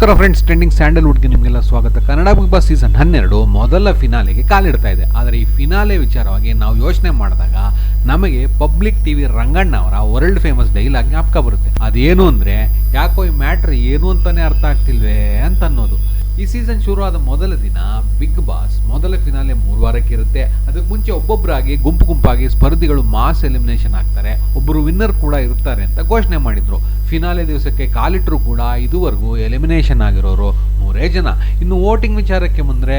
ನಮಸ್ಕಾರ friends trending ಸ್ಯಾಂಡಲ್ವುಡ್ಗೆ ನಿಮಗೆಲ್ಲ ಸ್ವಾಗತ. ಕನ್ನಡ ಬಿಗ್ ಬಾಸ್ ಸೀಸನ್ ಹನ್ನೆರಡು ಮೊದಲ ಫಿನಾಲೆಗೆ ಕಾಲಿಡ್ತಾ ಇದೆ. ಆದರೆ ಈ ಫಿನಾಲೆ ವಿಚಾರವಾಗಿ ನಾವು ಯೋಚನೆ ಮಾಡಿದಾಗ ನಮಗೆ ಪಬ್ಲಿಕ್ ಟಿವಿ ರಂಗಣ್ಣ ಅವರ ವರ್ಲ್ಡ್ ಫೇಮಸ್ ಡೈಲಾಗ್ ಜ್ಞಾಪಕ ಬರುತ್ತೆ. ಅದೇನು ಅಂದರೆ, ಯಾಕೋ ಈ ಮ್ಯಾಟ್ರ್ ಏನು ಅಂತಾನೆ ಅರ್ಥ ಆಗ್ತಿಲ್ವೇ ಅಂತ ಅನ್ನೋದು ಈ ಸೀಸನ್ ಶುರುವಾದ ಮೊದಲ ದಿನ ಬಿಗ್ ಬಾಸ್ ಮೊದಲ ಫಿನಾಲೆ ಮೂರು ವಾರಕ್ಕೆ ಇರುತ್ತೆ. ಅದಕ್ಕೆ ಮುಂಚೆ ಒಬ್ಬೊಬ್ಬರಾಗಿ ಗುಂಪು ಗುಂಪಾಗಿ ಸ್ಪರ್ಧಿಗಳು ಮಾಸ್ ಎಲಿಮಿನೇಷನ್ ಆಗ್ತಾರೆ. ಒಬ್ಬರು ವಿನ್ನರ್ ಕೂಡ ಇರ್ತಾರೆ ಅಂತ ಘೋಷಣೆ ಮಾಡಿದ್ರು. ಫಿನಾಲೆ ದಿವಸಕ್ಕೆ ಕಾಲಿಟ್ಟರು ಕೂಡ ಇದುವರೆಗೂ ಎಲಿಮಿನೇಷನ್ ಆಗಿರೋರು ಮೂರೇ ಜನ. ಇನ್ನು ವೋಟಿಂಗ್ ವಿಚಾರಕ್ಕೆ ಬಂದರೆ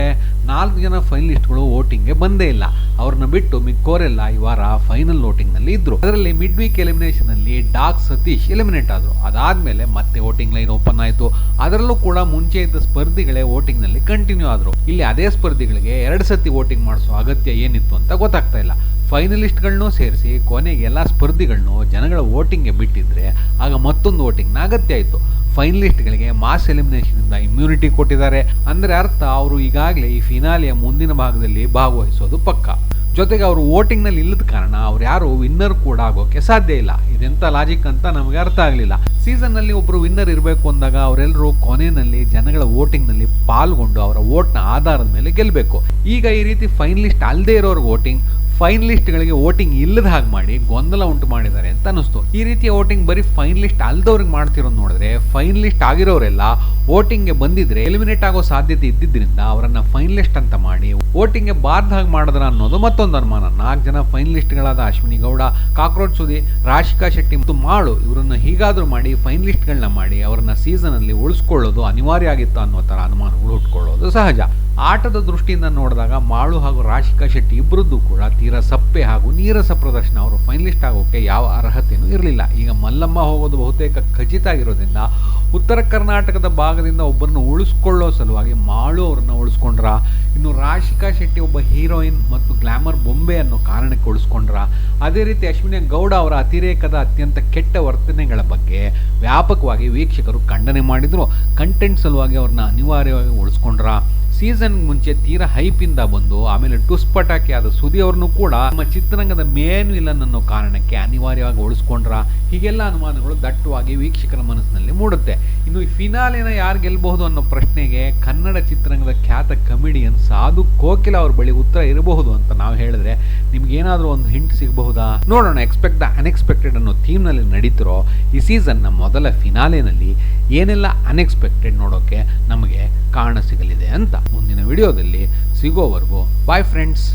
ನಾಲ್ಕು ಜನ ಫೈನಲಿಸ್ಟ್ಗಳು ವೋಟಿಂಗ್ಗೆ ಬಂದೇ ಇಲ್ಲ. ಅವ್ರನ್ನ ಬಿಟ್ಟು ಮಿಕ್ಕೋರೆಲ್ಲ ಈ ವಾರ ಫೈನಲ್ ವೋಟಿಂಗ್ನಲ್ಲಿ ಇದ್ದರು ಅದರಲ್ಲಿ ಮಿಡ್ ವೀಕ್ ಎಲಿಮಿನೇಷನಲ್ಲಿ ಡಾಕ್ ಸತೀಶ್ ಎಲಿಮಿನೇಟ್ ಆದರು. ಅದಾದಮೇಲೆ ಮತ್ತೆ ವೋಟಿಂಗ್ ಲೈನ್ ಓಪನ್ ಆಯಿತು. ಅದರಲ್ಲೂ ಕೂಡ ಮುಂಚೆ ಇದ್ದ ಸ್ಪರ್ಧಿಗಳೇ ವೋಟಿಂಗ್ನಲ್ಲಿ ಕಂಟಿನ್ಯೂ ಆದ್ರು. ಇಲ್ಲಿ ಅದೇ ಸ್ಪರ್ಧಿಗಳಿಗೆ ಎರಡು ಸತಿ ವೋಟಿಂಗ್ ಮಾಡಿಸೋ ಅಗತ್ಯ ಏನಿತ್ತು ಅಂತ ಗೊತ್ತಾಗ್ತಾ ಇಲ್ಲ. ಫೈನಲಿಸ್ಟ್ಗಳನ್ನೂ ಸೇರಿಸಿ ಕೊನೆಗೆ ಎಲ್ಲ ಸ್ಪರ್ಧಿಗಳನ್ನು ಜನಗಳ ವೋಟಿಂಗ್ಗೆ ಬಿಟ್ಟಿದ್ರೆ ಆಗ ಮತ್ತೊಂದು ವೋಟಿಂಗ್ನ ಅಗತ್ಯ ಆಯಿತು ಫೈನಲಿಸ್ಟ್ಗಳಿಗೆ ಮಾಸ್ ಎಲಿಮಿನೇಷನಿಂದ ಇಮ್ಯುನಿಟಿ ಕೊಟ್ಟಿದ್ದಾರೆ. ಅಂದರೆ ಅರ್ಥ, ಅವರು ಈಗಾಗಲೇ ಈ ಫಿನಾಲಿಯ ಮುಂದಿನ ಭಾಗದಲ್ಲಿ ಭಾಗವಹಿಸೋದು ಪಕ್ಕ. ಜೊತೆಗೆ ಅವರು ವೋಟಿಂಗ್ನಲ್ಲಿ ಇಲ್ಲದ ಕಾರಣ ಅವ್ರು ಯಾರು ವಿನ್ನರ್ ಕೂಡ ಆಗೋಕೆ ಸಾಧ್ಯ ಇಲ್ಲ. ಇದೆಂತ ಲಾಜಿಕ್ ಅಂತ ನಮಗೆ ಅರ್ಥ ಆಗಲಿಲ್ಲ. ಸೀಸನ್ನಲ್ಲಿ ಒಬ್ಬರು ವಿನ್ನರ್ ಇರಬೇಕು ಅಂದಾಗ ಅವರೆಲ್ಲರೂ ಕೊನೆಯಲ್ಲಿ ಜನಗಳ ವೋಟಿಂಗ್ನಲ್ಲಿ ಪಾಲ್ಗೊಂಡು ಅವರ ವೋಟ್ನ ಆಧಾರದ ಮೇಲೆ ಗೆಲ್ಲಬೇಕು ಈಗ ಈ ರೀತಿ ಫೈನಲಿಸ್ಟ್ ಅಲ್ಲದೆ ಇರೋರ್ಗೆ ವೋಟಿಂಗ್ ಫೈನಲಿಸ್ಟ್ಗಳಿಗೆ ವೋಟಿಂಗ್ ಇಲ್ಲದ ಹಾಗೆ ಮಾಡಿ ಗೊಂದಲ ಉಂಟು ಮಾಡಿದ್ದಾರೆ ಅಂತ ಅನಿಸ್ತು ಈ ರೀತಿಯ ವೋಟಿಂಗ್ ಬರೀ ಫೈನಲಿಸ್ಟ್ ಅಲ್ದವ್ರಿಗೆ ಮಾಡ್ತಿರೋದು ನೋಡಿದ್ರೆ, ಫೈನಲಿಸ್ಟ್ ಆಗಿರೋರೆಲ್ಲ ವೋಟಿಂಗ್ಗೆ ಬಂದಿದ್ರೆ ಎಲಿಮಿನೇಟ್ ಆಗೋ ಸಾಧ್ಯತೆ ಇದ್ದಿದ್ದರಿಂದ ಅವರನ್ನ ಫೈನಲಿಸ್ಟ್ ಅಂತ ಮಾಡಿ ವೋಟಿಂಗ್ಗೆ ಬಾರ್ದ ಹಾಗೆ ಮಾಡಿದ್ರ ಅನ್ನೋದು ಮತ್ತೊಂದು ಅನುಮಾನ. ನಾಲ್ಕು ಜನ ಫೈನಲಿಸ್ಟ್ಗಳಾದ ಅಶ್ವಿನಿ ಗೌಡ, ಕಾಕ್ರೋಚ್ ಸುದಿ, ರಾಶಿಕಾ ಶೆಟ್ಟಿ ಮತ್ತು ಮಾಳು ಇವರನ್ನ ಹೀಗಾದ್ರೂ ಮಾಡಿ ಫೈನಲಿಸ್ಟ್ಗಳನ್ನ ಮಾಡಿ ಅವರನ್ನ ಸೀಸನ್ ಅಲ್ಲಿ ಉಳಿಸ್ಕೊಳ್ಳೋದು ಅನಿವಾರ್ಯ ಆಗಿತ್ತು ಅನ್ನೋ ತರ ಅನುಮಾನಗಳು ಹುಟ್ಕೊಳ್ಳೋದು ಸಹಜ. ಆಟದ ದೃಷ್ಟಿಯಿಂದ ನೋಡಿದಾಗ ಮಾಳು ಹಾಗೂ ರಾಶಿಕಾ ಶೆಟ್ಟಿ ಇಬ್ಬರದ್ದು ಕೂಡ ತೀರ ಸಪ್ಪೆ ಹಾಗೂ ನೀರಸ ಪ್ರದರ್ಶನ. ಅವರು ಫೈನಲಿಸ್ಟ್ ಆಗೋಕ್ಕೆ ಯಾವ ಅರ್ಹತೆಯೂ ಇರಲಿಲ್ಲ. ಈಗ ಮಲ್ಲಮ್ಮ ಹೋಗೋದು ಬಹುತೇಕ ಖಚಿತ ಆಗಿರೋದ್ರಿಂದ ಉತ್ತರ ಕರ್ನಾಟಕದ ಭಾಗದಿಂದ ಒಬ್ಬರನ್ನು ಉಳಿಸ್ಕೊಳ್ಳೋ ಸಲುವಾಗಿ ಮಾಳು ಅವರನ್ನು ಉಳಿಸ್ಕೊಂಡ್ರ, ಇನ್ನು ರಾಶಿಕಾ ಶೆಟ್ಟಿ ಒಬ್ಬ ಹೀರೋಯಿನ್ ಮತ್ತು ಗ್ಲಾಮರ್ ಬೊಂಬೆ ಅನ್ನೋ ಕಾರಣಕ್ಕೆ ಉಳಿಸ್ಕೊಂಡ್ರ, ಅದೇ ರೀತಿ ಅಶ್ವಿನಿ ಗೌಡ ಅವರ ಅತಿರೇಕದ ಅತ್ಯಂತ ಕೆಟ್ಟ ವರ್ತನೆಗಳ ಬಗ್ಗೆ ವ್ಯಾಪಕವಾಗಿ ವೀಕ್ಷಕರು ಖಂಡನೆ ಮಾಡಿದರು. ಕಂಟೆಂಟ್ ಸಲುವಾಗಿ ಅವ್ರನ್ನ ಅನಿವಾರ್ಯವಾಗಿ ಉಳಿಸ್ಕೊಂಡ್ರ. ಸೀಸನ್ ಮುಂಚೆ ತೀರಾ ಹೈಪಿಂದ ಬಂದು, ಆಮೇಲೆ ಟುಸ್ ಪಟಾಕಿ ಆದ ಸುದಿ ಅವ್ರನ್ನು ಕೂಡ ನಮ್ಮ ಚಿತ್ರರಂಗದ ಮೇನ್ ವಿಲನ್ ಅನ್ನೋ ಕಾರಣಕ್ಕೆ ಅನಿವಾರ್ಯವಾಗಿ ಉಳಿಸ್ಕೊಂಡ್ರ ಹೀಗೆಲ್ಲ ಅನುಮಾನಗಳು ದಟ್ಟವಾಗಿ ವೀಕ್ಷಕರ ಮನಸ್ಸಿನಲ್ಲಿ ಮೂಡುತ್ತೆ. ಇನ್ನು ಈ ಫಿನಾಲಿನ ಯಾರು ಗೆಲ್ಲಬಹುದು ಅನ್ನೋ ಪ್ರಶ್ನೆಗೆ ಕನ್ನಡ ಚಿತ್ರರಂಗದ ಖ್ಯಾತ ಕಮಿಡಿಯನ್ ಸಾಧು ಕೋಕಿಲ ಅವ್ರ ಬಳಿ ಉತ್ತರ ಇರಬಹುದು ಅಂತ ನಾವು ಹೇಳಿದ್ರೆ ನಿಮ್ಗೇನಾದರೂ ಒಂದು ಹಿಂಟ್ ಸಿಗಬಹುದಾ? ನೋಡೋಣ ಎಕ್ಸ್ಪೆಕ್ಟ್ ದ ಅನ್ಎಕ್ಸ್ಪೆಕ್ಟೆಡ್ ಅನ್ನೋ ಥೀಮ್ನಲ್ಲಿ ನಡೀತಿರೋ ಈ ಸೀಸನ್ನ ಮೊದಲ ಫಿನಾಲೆನಲ್ಲಿ ಏನೆಲ್ಲ ಅನ್ಎಕ್ಸ್ಪೆಕ್ಟೆಡ್ ನೋಡೋಕೆ ನಮಗೆ ಕಾರಣ ಸಿಗಲಿದೆ ಅಂತ ಮುಂದಿನ ವಿಡಿಯೋದಲ್ಲಿ ಸಿಗೋವರೆಗೂ ಬಾಯ್ ಫ್ರೆಂಡ್ಸ್